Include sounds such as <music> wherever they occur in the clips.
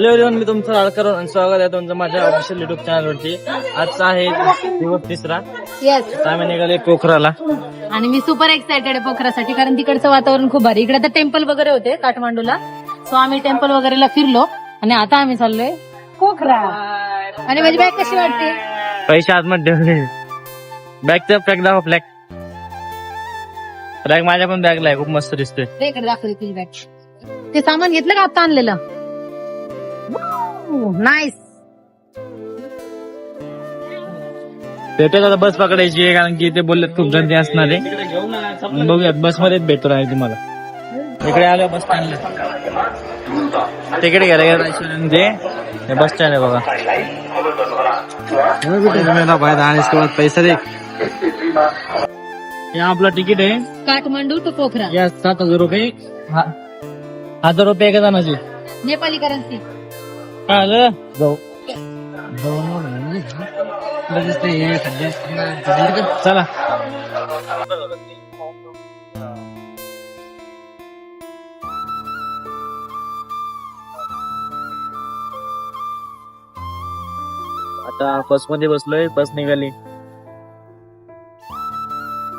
Hello everyone मी तुमचं लाडकर आणि स्वागत आहे तुमचं माझ्या ऑफिशियल युट्यूब चॅनलवरती आजचा आहे दिवस तिसरा. येस तर आम्ही निघाले पोखराला. आणि मी सुपर एक्सायटेड आहे पोखरासाठी कारण तिकडचं वातावरण खूप भारी. इकडे तर टेम्पल वगैरे होते काठमांडूला. सो आम्ही टेम्पल वगैरेला फिरलो आणि आता आम्ही चाललोय पोखरा. आणि माझी बॅग कशी वाटते? पैसे आतमध्ये ठेवले. बॅगचा पॅक दाखव फ्लॅग फ्लॅग माझ्या पण बॅगला आहे खूप मस्त दिसतोय. ते इकडे दाखवली तुझी बॅग ते सामान घेतलं का आता आणलेलं? नाईस भेटत आता बस पकडायची आहे कारण की ते बोलले खूप गर्दी असणार आहे. बघूयात बस मध्येच भेटतो राहील तुम्हाला. इकडे आलो बस स्टँडला. तिकडे गेला गेला. ते हे बस स्टँड आहे बघा. पैसा दे हे आपलं तिकीट आहे. काठमांडू टू पोखरा. या सात हजार रुपये. हा- हजार रुपये एका जणाची. नेपाली करन्सी काय आलं जाऊ चला आता बसमध्ये बसलोय बस निघाली.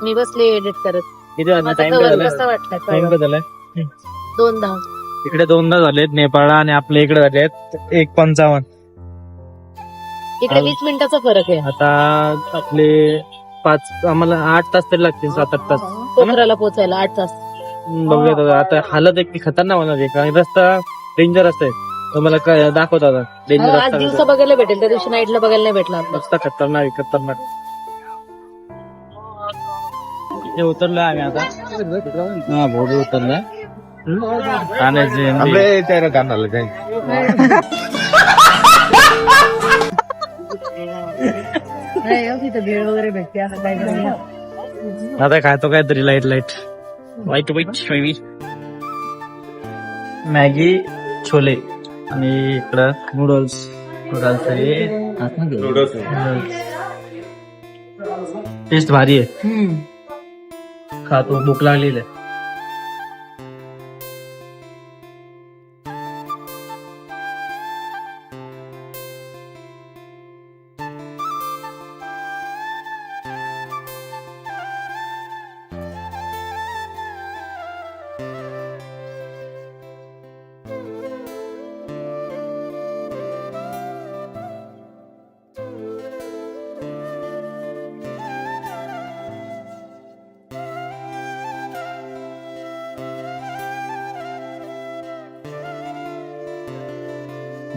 मी बसले एडिट करत. किती वाजता माझा टाइम? झालाय दोन दहा इकडे दोनदा झालेत नेपाळला आणि आपल्या इकडे झालेत एक पंचावन्न. इकडे वीस मिनिटाचा फरक आहे. आता आपले पाच आम्हाला आठ तास तरी लागतील सात आठ तास. पोखराला पोहोचायला आठ तास. बघूया आता. आता हालत एक खतरनाक होणार आहे कारण रस्ता डेंजर आहे. तुम्हाला काय दाखवत आता डेंजर आज रस्ता दिवसा बघायला भेटेल त्या दिवशी नाईटला बघायला नाही भेटला रस्ता खतरनाक आहे खतरनाक. इथे उतरलोय आम्ही आता. हा भोगे उतरलोय. ठाण्याचे तिथं भेळ वगैरे भेटते असं काय आता खातो काहीतरी लाइट लाइट वाईट वाईट मॅगी छोले. आणि इकडं नूडल्स नूडल्स टेस्ट भारी आहे. खातो भूक लागलेली आहे.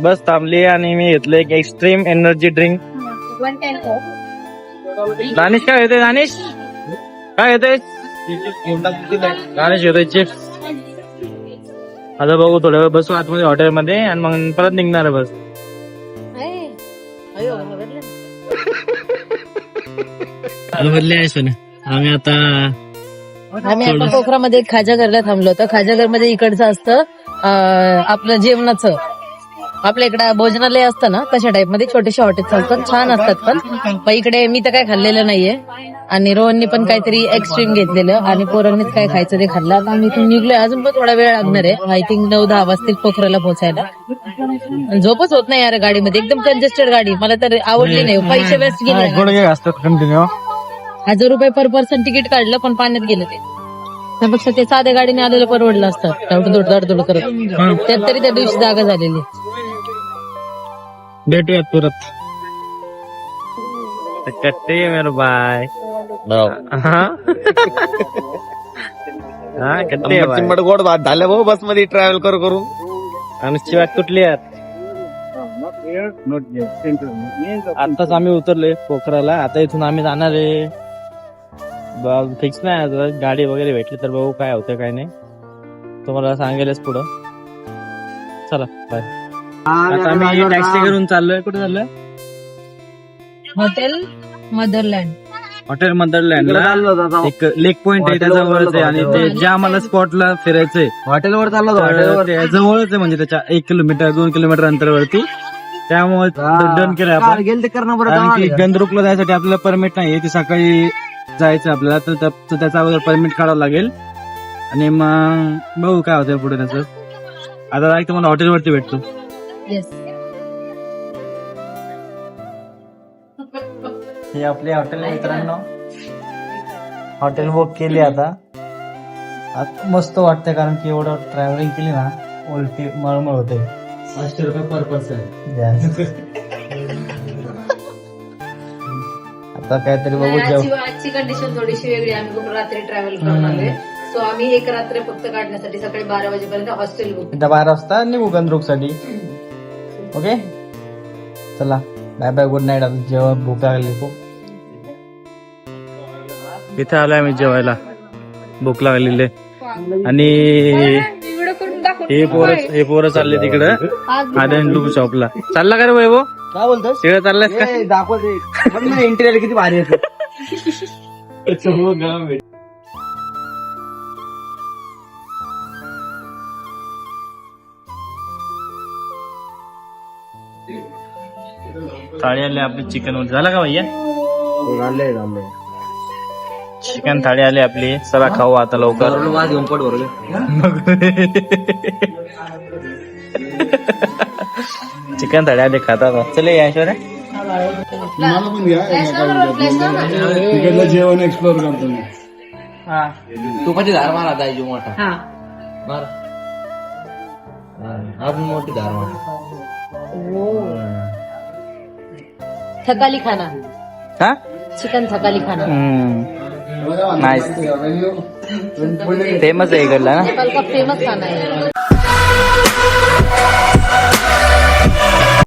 बस थांबली आणि मी घेतलं एक extreme energy drink one ten Danish काय येते दानिश? काय येते दानिश येतोय चिप्स आता बघू थोड्या वेळ बसू आतमध्ये हॉटेलमध्ये आणि मग परत निघणार आहे बस. बदले आहे सोने. आम्ही आता आम्ही आता पोखरामध्ये एक खाजा घरला थांबलो. होतो खाजा घरमध्ये इकडचं असतं आपलं जेवणाचं. आपल्या इकडे भोजनालय असतं ना तशा टाइपमध्ये छोटेसे हॉटेल चालतात छान असतात पण. पण इकडे मी तर काय खाल्लेलं नाहीये. आणि रोहननी पण काहीतरी एक्स्ट्रीम घेतलेलं. आणि पोरांनीच काय खायचं ते खाल्लं. आता आम्ही इथून निघलोय. अजून पण थोडा वेळ लागणार आहे. आय थिंक नऊ दहा वाजतील पोखराला पोहोचायला झोपच होत नाही यार गाडीमध्ये. एकदम कंजेस्टेड गाडी. मला तर आवडली नाही. पैसे वेस्ट गेले असतात कंटिन्यू हजार रुपये पर पर्सन तिकीट काढलं पण पाण्यात गेलं ते. त्यापेक्षा ते साध्या गाडीने आलेलं परवडलं असतं. धडधड करत. त्यात तरी त्या दिवशी जागा झालेली. भेटूयात परत. कट्टे मेरे बाय हा. हा? कट्टे बाय चिंबड गोड भात झालं भाऊ बसमध्ये ट्रॅव्हल करू करून. आमची वाट कुठली आहेत आताच आम्ही उतरलोय पोखराला. आता इथून आम्ही जाणार आहे. फिक्स नाही आता. गाडी वगैरे भेटली तर बघू काय होतं काय नाही. तुम्हाला सांगेलच पुढं. चला बाय आता आम्ही टॅक्सी करून चाललोय. कुठे चाललोय? Hotel motherland. हॉटेल मंदरलँडला एक लेक पॉइंट आहे त्याच्यावरच आहे. आणि ते ज्या आम्हाला स्पॉटला फिरायचंय हॉटेलवर चाललो ते जवळच आहे म्हणजे त्याच्या एक किलोमीटर दोन किलोमीटर अंतरावरती. त्यामुळे डन केलं आपण. गेल ते करणं की गंधरुकला जायसाठी आपल्याला परमिट नाही ती सकाळी जायचं आपल्याला. तर त्या- तर त्याचा अगोदर परमिट काढावं लागेल. आणि मग बघू काय होतं पुढे त्याचं. आता direct तुम्हाला हॉटेलवरती भेटतो. येस हे आपले हॉटेल मित्रांनो. हॉटेल बुक केली आता. आता मस्त वाटतंय कारण की एवढं ट्रॅव्हलिंग केली ना उलटी मळमळ होते. पाचशे रुपये पर पर्सन <laughs> आता काहीतरी बघू जेव आजची आजची कंडिशन थोडीशी वेगळी. आम्ही खूप रात्री ट्रॅव्हल करून आलोय सो आम्ही एक रात्र फक्त काढण्यासाठी सकाळी बारा वाजेपर्यंत हॉस्टेल बुक बारा वाजता निघू गंद्रुकसाठी ओके चला. बाय बाय गुड नाईट आता जेव्हा भूक लागली खूप. इथे आलोय आम्ही जेवायला. भूक लागलेली. आणि हे पोरं हे पोरं चालले तिकडं. आदन शॉपला. चालला का रे वैभव? काय बोलतोस? तिकडे चाललास का? दाखवते इंटरव्ह्यू किती भारी येतो <laughs> थाळी आली आपली चिकन वर. झाला का भैया? चिकन थाळी आली आपली. चला खाऊ आता लवकर. चिकन <laughs> थाळी आली खातात चले या ऐश्वर्या. मला पण घ्या. तिकडलं जेवण एक्सप्लोर करतो मी. तुपाची धार मारा दाजी मोठा? हा. मार अजून मोठी धार मार. थकाली खाना. हा? चिकन थकाली खाना. नाईस फेमस आहे इकडला ना? नेपाल का फेमस खाना है